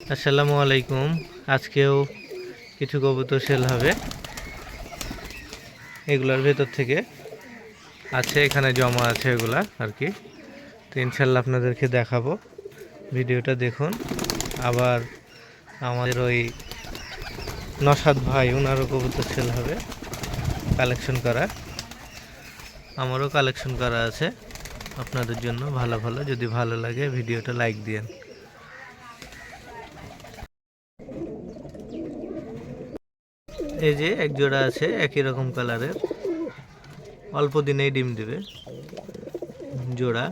আসসালামু আলাইকুম। আজকেও কিছু কবুতর সেল হবে। এগুলোর ভেতর থেকে আছে, এখানে জমা আছে এগুলা আর কি। তো ইনশাল্লাহ আপনাদেরকে দেখাবো। ভিডিওটা দেখুন। আবার আমাদের ওই নসাদ ভাই ওনারও কবুতর সেল হবে। কালেকশন করা। আমারও কালেকশন করা আছে। আপনাদের জন্য ভালো ভালো। যদি ভালো লাগে ভিডিওটা লাইক দিয়েন। এই যে এক জোড়া আছে, একই রকম কালারের অল্প দিনেই ডিম দেবে। জোড়া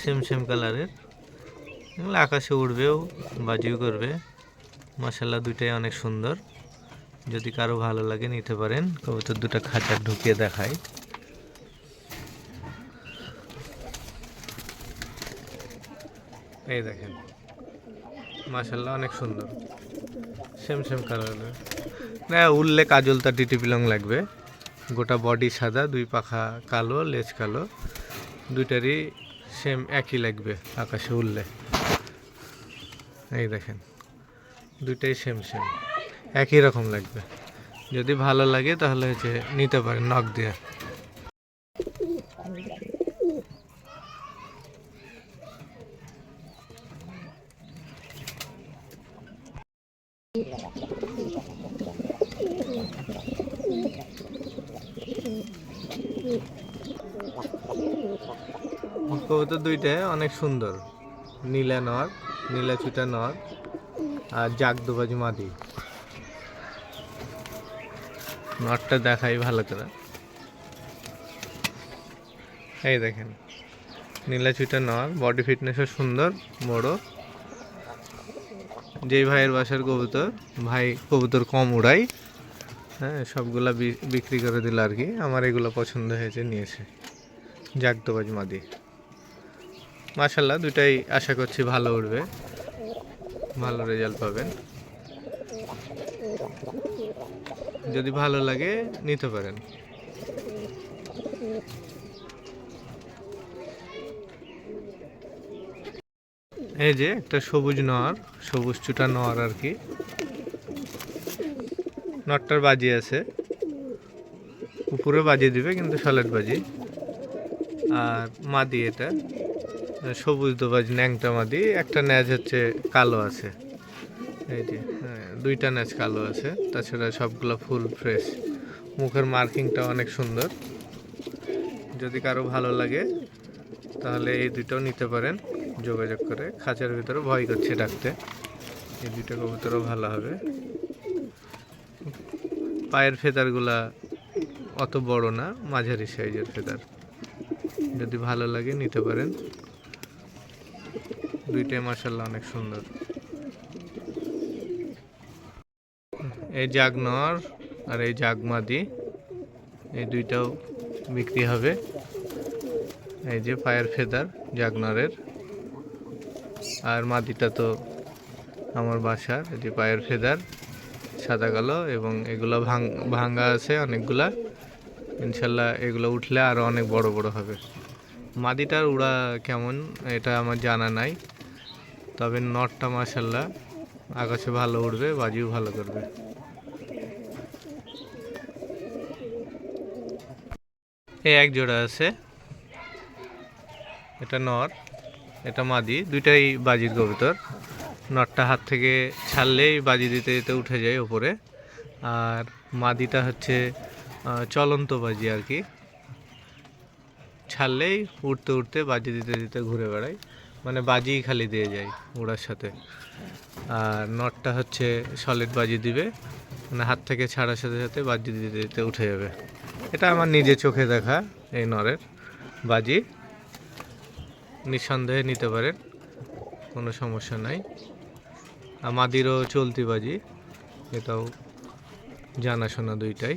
সেম সেম কালারের আকাশে উড়বেও, বাজিও করবে। মশালা দুইটাই অনেক সুন্দর। যদি কারও ভালো লাগে, নিতে পারেন। কবুতর দুটো খাঁচা ঢুকিয়ে দেখায় এই দেখেন। মাশাল্লাহ অনেক সুন্দর। সেম সেম কালারের না কাজলটা টিটি পিলং লাগবে। গোটা বডি সাদা, দুই পাখা কালো, লেজ কালো। দুইটারই সেম একই লাগবে আকাশে উঠলে এই দেখেন, দুইটাই সেম সেম একই রকম লাগবে। যদি ভালো লাগে তাহলে হচ্ছে নিতে পারেন নখ দিয়ে। কবুতর দুইটাই অনেক সুন্দর। নীলা নর, নীলা চুটা নর আর জাগদোবাজি মাদি। নরটা দেখাই ভালো করে। এই দেখেন, নীলা চুটা নর, বডি ফিটনেসও সুন্দর, বড়। যেই ভাইয়ের বাসার কবুতর, ভাই কবুতর কম উড়াই। হ্যাঁ সবগুলা বিক্রি করে দিল আর কি। আমার এগুলো পছন্দ হয়েছে, নিয়েছে। জাগদোবাজ মাদি। মাশাল্লাহ দুটাই আশা করছি ভালো উঠবে ভালো রেজাল্ট পাবেন। যদি ভালো লাগে, নিতে পারেন। এই যে একটা সবুজ নর সবুজ চুটা নর আর কি। নটটার বাজি আছে। উপরে বাজি দিবে কিন্তু সলেট বাজি। আর মাদি এটা সবুজ দোবাজ ন্যাংটা মাদি। একটা ন্যাজ হচ্ছে কালো আছে। এই যে হ্যাঁ, দুইটা ন্যাজ কালো আছে। তাছাড়া সবগুলো ফুল ফ্রেশ। মুখের মার্কিংটা অনেক সুন্দর। যদি কারও ভালো লাগে তাহলে এই দুটোও নিতে পারেন। যোগাযোগ করে খাঁচার ভিতরে ভয় করছে ডাকতে। এই দুটো কবুতরও ভালো হবে। পায়ের ফেদারগুলা অত বড় না, মাঝারি সাইজের ফেদার। যদি ভালো লাগে নিতে পারেন। দুইটাই মার্শাল্লাহ অনেক সুন্দর। এই জাগনর আর এই জাগমাদি, এই দুইটাও বিক্রি হবে। এই যে পায়ের ফেদার, জাগনারের। আর মাদিটা তো আমার বাসার, এই যে পায়ের ফেদার, সাদা কালো এবং এগুলো ভাঙ্গা আছে অনেকগুলা। ইনশাল্লাহ এগুলো উঠলে আরও অনেক বড় বড় হবে। মাদিটার উড়া কেমন, এটা আমার জানা নাই। তবে নটটা মাসাল্লাহ আকাশে ভালো উঠবে বাজিও ভালো করবে। এই এক জোড়া আছে। এটা নর, এটা মাদি, দুইটাই বাজির কবুতর নটটা হাত থেকে ছাড়লেই বাজি দিতে দিতে উঠে যায় ওপরে। আর মাদিটা হচ্ছে চলন্ত বাজি আর কি। ছাড়লেই উঠতে উঠতে বাজি দিতে দিতে ঘুরে বেড়ায় মানে বাজিই খালি দিয়ে যায় ওড়ার সাথে। আর নটটা হচ্ছে সলিড বাজি দিবে মানে হাত থেকে ছাড়ার সাথে সাথে বাজি দিতে দিতে উঠে যাবে। এটা আমার নিজে চোখে দেখা এই নরের বাজি। নিঃসন্দেহে নিতে পারেন, কোনো সমস্যা নাই। আমাদেরও চলতি বাজি এটাও জানাশোনা দুইটাই।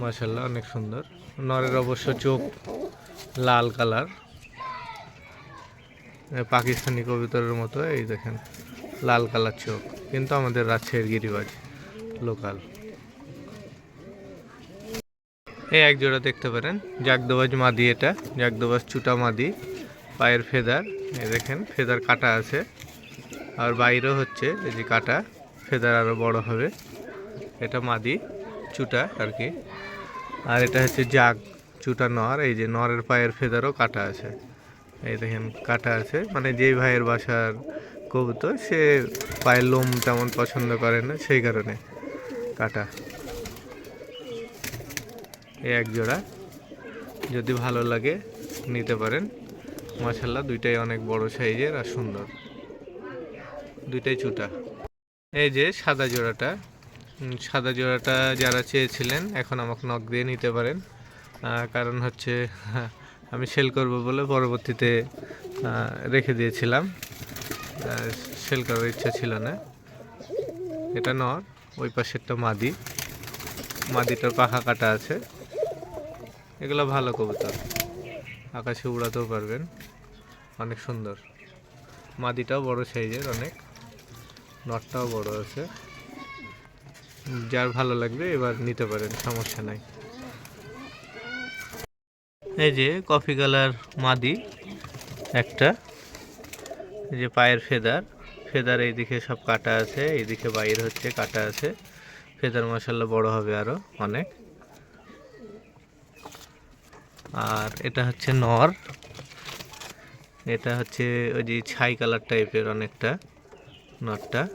মাশাল্লাহ অনেক সুন্দর। নরের অবশ্য চোখ লাল কালার। পাকিস্তানি কবিতরের মতো, এই দেখেন, লাল কালার চোখ। কিন্তু আমাদের রাজশাহীর গিরিবাজ, লোকাল। এই এক জোড়া দেখতে পারেন, জাগদোবাজ মাদি এটা, জাগদোবাজ চুটা মাদি। পায়ের ফেদার, এই দেখেন, ফেদার কাটা আছে। আর বাইরেও হচ্ছে এই যে কাটা, ফেদার আরও বড় হবে। এটা মাদি চুটা আর কি। আর এটা হচ্ছে জাগ চুটা নর, এই যে নরের পায়ের ফেদারও কাটা আছে। এই দেখেন, কাটা আছে। মানে যেই ভাইয়ের বাসার কবুতর, সে পায়ের লোম তেমন পছন্দ করে না, সেই কারণে কাটা। এই এক জোড়া, যদি ভালো লাগে নিতে পারেন। মাশাল্লাহ দুইটাই অনেক বড় সাইজের আর সুন্দর। দুইটাই চুটা। এই যে সাদা জোড়াটা। সাদা জোড়াটা যারা চেয়েছিলেন, এখন আমাকে নখ দিয়ে নিতে পারেন। কারণ হচ্ছে, আমি সেল করব বলে পরবর্তীতে রেখে দিয়েছিলাম। সেল করার ইচ্ছা ছিল না। এটা নর, ওই পাশেরটা মাদি। মাদিটার পাখা কাটা আছে। এগুলো ভালো কবুতর। আকাশে উড়াতেও পারবেন। অনেক সুন্দর। মাদিটাও বড় সাইজের অনেক। নটটাও বড় আছে। যার ভালো লাগবে এবার নিতে পারেন, সমস্যা নাই। এই যে কফি কালার মাদি একটা। এই যে পায়ের ফেদার। ফেদার এইদিকে সব কাটা আছে, এইদিকে বাইর হচ্ছে কাটা আছে। ফেদার মশাল্লা বড় হবে আরও অনেক। আর এটা হচ্ছে নর। এটা হচ্ছে ওই যে ছাই কালার টাইপের অনেকটা নরটা।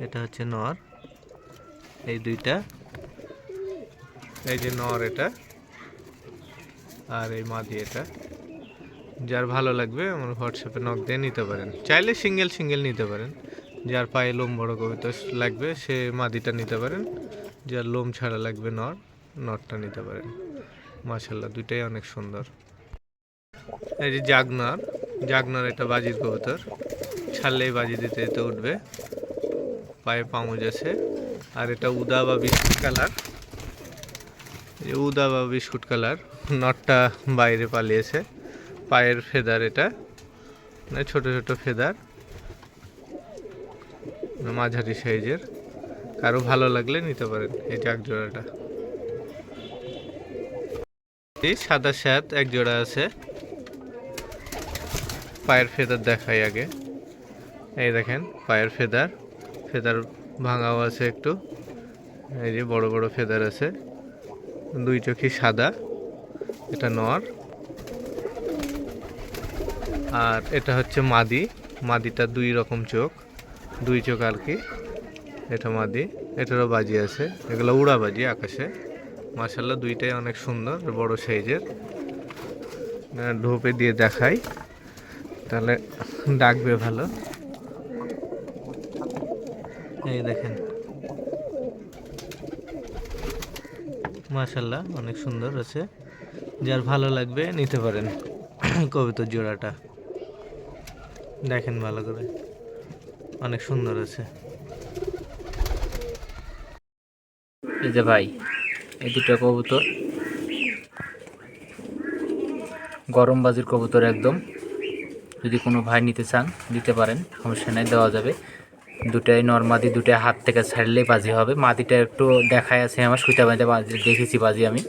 এটা হচ্ছে নর। এই দুইটা। এই যে নর এটা আর এই মাদি এটা। যার ভালো লাগবে আমার হোয়াটসঅ্যাপে নক দিয়ে নিতে পারেন। চাইলে সিঙ্গেল সিঙ্গেল নিতে পারেন। যার পায়ে লোম বড় কবিতা লাগবে সে মাদিটা নিতে পারেন। যার লোম ছাড়া লাগবে নর, নরটা নিতে পারেন। মাশাল্লাহ দুইটাই অনেক সুন্দর। এই যে জাগনার জাগনার এটা বাজির কবুতর। ছাড়লেই বাজি দিতে দিতে উঠবে। পায়ে পামুজ আছে। আর এটা উদা বা বিস্কুট কালার। এই উদা বা বিস্কুট কালার। নটটা বাইরে পালিয়েছে। পায়ের ফেদার এটা। মানে ছোট ছোট ফেদার। মাঝারি সাইজের। কারও ভালো লাগলে নিতে পারেন এই জাগ জোড়াটা এই সাদা স্যাত এক জোড়া আছে। পায়ের ফেদার দেখাই আগে। এই দেখেন, পায়ের ফেদার। ফেদার ভাঙাও আছে একটু। এই যে বড় বড় ফেদার আছে। দুই চোখই সাদা। এটা নর। আর এটা হচ্ছে মাদি। মাদিটা দুই রকম চোখ। দুই চোখ আর কি। এটা মাদি। এটারও বাজি আছে। এগুলো উড়া বাজি আকাশে। মাসাল্লাহ দুইটাই অনেক সুন্দর, বড় সাইজের। ঢোপে দিয়ে দেখাই। তাহলে ডাকবে ভালো। এই দেখেন। মাশাল্লাহ অনেক সুন্দর আছে। যার ভালো লাগবে নিতে পারেন কবিতার জোড়াটা। দেখেন ভালো করে। অনেক সুন্দর আছে। এই যে ভাই এই দুটো কবুতর। গরম বাজির কবুতর একদম। যদি কোনো ভাই নিতে চান, দিতে পারেন। সমস্যা নেই, দেওয়া যাবে। দুটাই নর্মাদি দুটাই হাত থেকে ছাড়লেই বাজি হবে। মাদিটা একটু দেখায় আছে আমার সুইতা বাজিতে বাজি, দেখেছি বাজি আমি।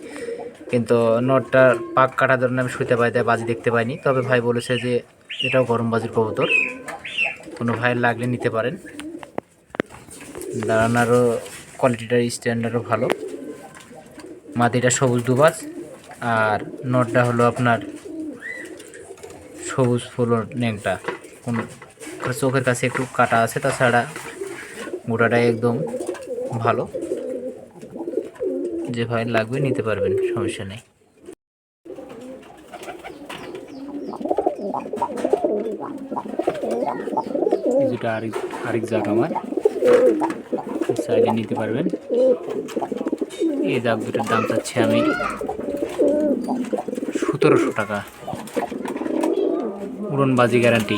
কিন্তু নটটার পাক কাটার ধরনের আমি সুইতা বাজিতে বাজি দেখতে পাইনি। তবে ভাই বলেছে যে এটাও গরম বাজির কবুতর। কোনো ভাইয়ের লাগলে নিতে পারেন। দাঁড়ানোরও কোয়ালিটিটার স্ট্যান্ডার্ডও ভালো। মাটিটা সবুজ দুবাজ, আর নটটা হলো আপনার সবুজ ফুলোর ন্যাংটা। কোন চোখের কাছে একটু কাটা আছে, তাছাড়া গোটাটাই একদম ভালো। যে ভাই লাগবে নিতে পারবেন, সমস্যা নেই। দুটো আরেক আরেক আমার। চাইলে নিতে পারবেন। এই জাগ দুটোর দাম চাচ্ছি আমি সতেরোশো টাকা। উড়নবাজি গ্যারান্টি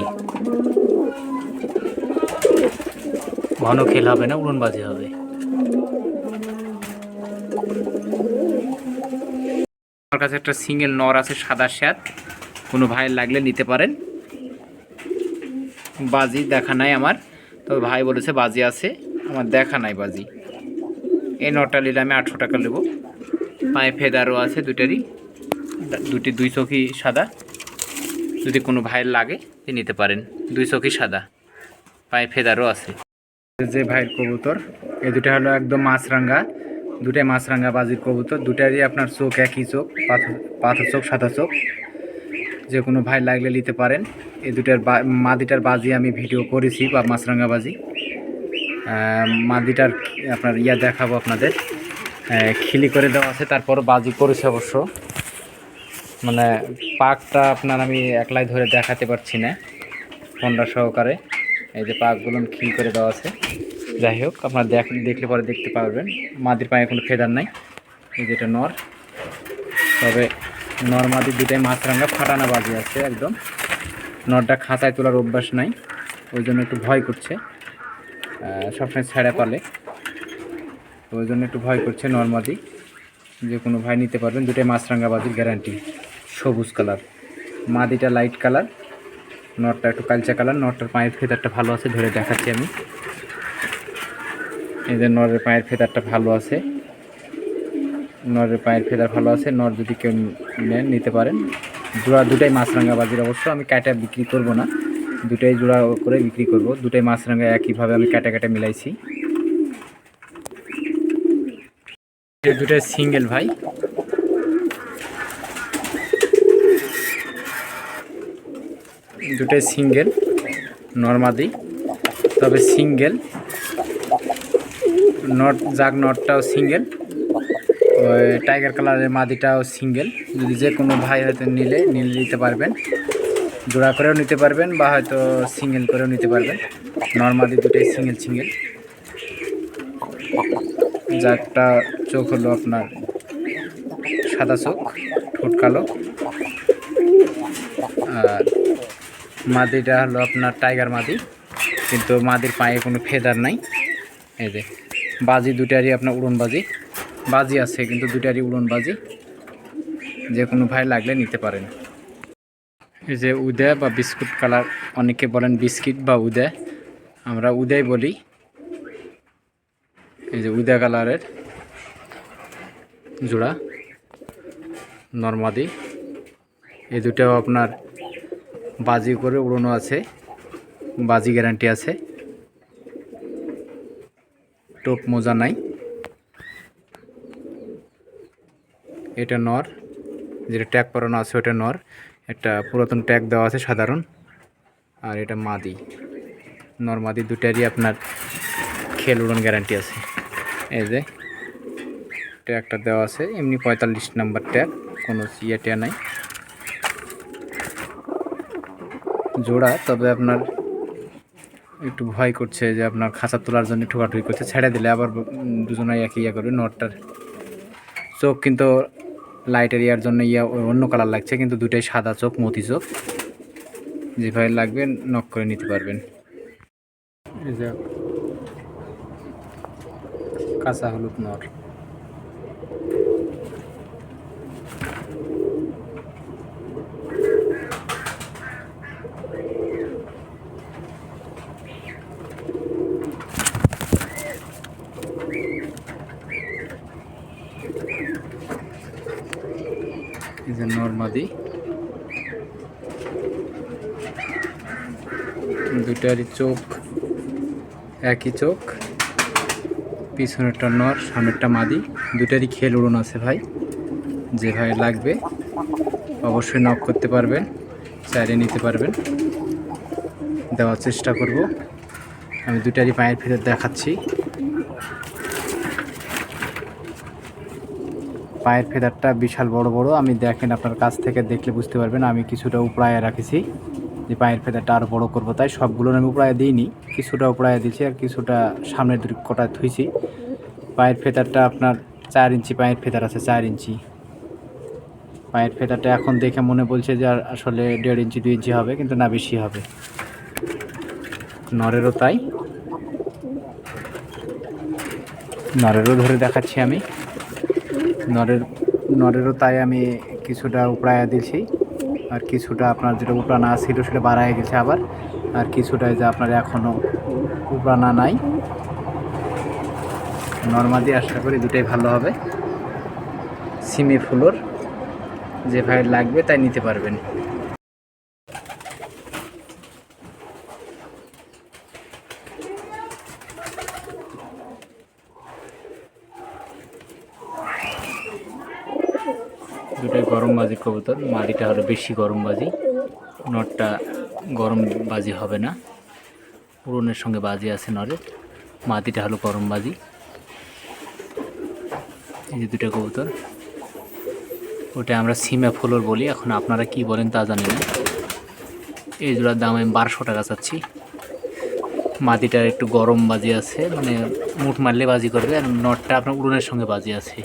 ঘন খেল হবে না, উড়নবাজি হবে। আমার কাছে একটা সিঙ্গেল নর আছে, সাদা স্যাত কোনো ভাইয়ের লাগলে নিতে পারেন। বাজি দেখা নাই আমার। তবে ভাই বলেছে বাজি আছে। আমার দেখা নাই বাজি। এই নটা নিলে আমি আটশো টাকা নেব। পায়ে ফেদারও আছে দুটারই দুটি দুই চোখই সাদা। যদি কোনো ভাইয়ের লাগে নিতে পারেন। দুই চোখই সাদা। পায়ে ফেদারও আছে। যে ভাইয়ের কবুতর এই দুটা হলো একদম মাছরাঙ্গা দুটাই মাছরাঙ্গা বাজির কবুতর। দুটারই আপনার চোখ একই চোখ, পাথর চোখ, সাদা চোখ। যে কোনো ভাই লাগলে নিতে পারেন। এই দুটার মাদিটার বাজি আমি ভিডিও করেছি বা মাছরাঙ্গা বাজি। মাদিটার আপনার ইয়া দেখাবো আপনাদের। খিলি করে দেওয়া আছে, তারপর বাজি করেছে অবশ্য। মানে পাকটা আপনার আমি একলাই ধরে দেখাতে পারছি না, ফোনটা সহকারে। এই যে পাকগুলো খিল করে দেওয়া আছে। যাই হোক, আপনার দেখ দেখলে পরে দেখতে পারবেন। মাদির পায়ে কোনো ফেদার নাই। এই যেটা নর। তবে নর মাদি দুটাই মাছরাঙ্গা ফাটানা বাজি আছে একদম। নরটা খাঁচায় তোলার অভ্যাস নাই। ওই জন্য একটু ভয় করছে। সবসময় ছেড়ে পালে। তো ওই জন্য একটু ভয় করছে নর্মাদি, যে কোনো ভাই নিতে পারবেন। দুটাই মাছরাঙ্গা বাজির গ্যারান্টি সবুজ কালার মাদিটা লাইট কালার নটটা একটু কালচা কালার নটটার পায়ের ফেদারটা ভালো আছে ধরে দেখাচ্ছি আমি। এই যে নরের পায়ের ফেদারটা ভালো আছে। নরের পায়ের ফেদার ভালো আছে নর যদি কেউ নেন, নিতে পারেন। দুটাই মাছরাঙ্গা বাজির অবশ্য, আমি কাটা বিক্রি করব না। দুটাই জোড়া করে বিক্রি করব। দুটাই মাছরাঙ্গা একইভাবে আমি কাটা কাটা মিলাইছি। দুটাই সিঙ্গেল ভাই। দুটাই সিঙ্গেল, নর্মাদি, তবে সিঙ্গেল। নট জাগ নটটাও সিঙ্গেল। ওই টাইগার কালারের মাদিটাও সিঙ্গেল। যদি যে কোনো ভাই হয়তো নিলে নিলে নিতে পারবেন। জোড়া করেও নিতে পারবেন বা হয়তো সিঙ্গেল করেও নিতে পারবেন। নর্মালি দুটাই সিঙ্গেল সিঙ্গেল জাগটা চোখ হলো আপনার সাদা চোখ, ঠোঁট কালো। আর মাদিটা হলো আপনার টাইগার মাদি, কিন্তু মাদির পায়ে কোনো ফেদার নাই। এই যে, বাজি দুটারই আপনার উড়ন বাজি। বাজি আছে, কিন্তু দুটারই উড়ন বাজি। যে কোনো ভাই লাগলে নিতে পারেন। এই যে উদয় বা বিস্কুট কালার, অনেকে বলেন বিস্কিট বা উদয় আমরা উদয় বলি। এই যে উদয় কালারের জোড়া, নর্মাদি। এই দুটাও আপনার বাজি করে উড়ানো আছে, বাজি গ্যারান্টি আছে। টোপ মোজা নাই। এটা নর, যেটা ট্যাগ করানো আছে ওটা নর। একটা পুরাতন ট্যাগ দেওয়া আছে সাধারণ, আর এটা মাদি। নর মাদি দুটারই আপনার খেল উড়ন গ্যারান্টি আছে। এই যে, ট্যাগটা দেওয়া আছে, এমনি পঁয়তাল্লিশ নাম্বার ট্যাগ, কোনো ইয়ে ট্যাগ নাই। জোড়া, তবে আপনার একটু ভয় করছে যে আপনার খাঁচা তোলার জন্য ঠোকাঠুকি করছে, ছেড়ে দিলে আবার দুজনাই একই ইয়ে করবে নটটার চোখ কিন্তু লাইটের ইয়ার জন্য ইয়া অন্য কালার লাগছে, কিন্তু দুটাই সাদা চোখ, মতি চোখ। যেভাবে লাগবে নক করে নিতে পারবেন। কাঁচা হলুদ নর এই নর্মাদি দুটারই চোখ, একই চোখ। পিছনেরটা নর, সামনেরটা মাদি। দুটারই খেল উড়ন আছে ভাই। যে ভাই লাগবে, অবশ্যই নক করতে পারবেন, চাইলে নিতে পারবেন। দেওয়ার চেষ্টা করব। আমি দুটারই পায়ের ভিতর দেখাচ্ছি। পায়ের ফেদারটা বিশাল বড় বড়। আমি দেখেন আপনার কাছ থেকে দেখলে বুঝতে পারবেন, আমি কিছুটা উপড়ায় রাখেছি। যে পায়ের ফেদারটা আরও বড় করব, তাই সবগুলো আমি উপড়ায় দিইনি। কিছুটা উপড়ায় দিয়েছি আর কিছুটা সামনের কটা থুইছি। পায়ের ফেদারটা আপনার চার ইঞ্চি, পায়ের ফেদার আছে চার ইঞ্চি। পায়ের ফেদারটা এখন দেখে মনে বলছে যে আসলে দেড় ইঞ্চি, দুই ইঞ্চি হবে, কিন্তু না বেশি হবে। নরেরও তাই। নরেরও ধরে দেখাচ্ছি আমি। নরের, নরেরও তাই আমি কিছুটা উপড়াইয়া দিয়েছি। আর কিছুটা আপনার যেটা উপড়ানা ছিল সেটা বাড়ায় গেছে আবার। আর কিছুটা যে আপনার এখনও উপড়ানা নাই। নর্মাদি আশা করি দুটাই ভালো হবে। সিমি ফুলোর যে ভাই লাগবে তাই নিতে পারবেন দুটাই গরম বাজি কবুতর মাদিটা হলো বেশি গরম বাজি নটটা গরম বাজি হবে না। উড়নের সঙ্গে বাজি আছে নরের মাটিটা হলো গরম বাজি এই যে দুটা কবুতর। ওটা আমরা সিমা ফ্লোর বলি। এখন আপনারা কি বলেন তা জানি না। এই জোড়ার দাম আমি বারোশো টাকা চাচ্ছি। মাটিটার একটু গরম বাজি আছে। মানে মুঠ মারলে বাজি করবে। আর নটটা আপনার উড়নের সঙ্গে বাজি আছে।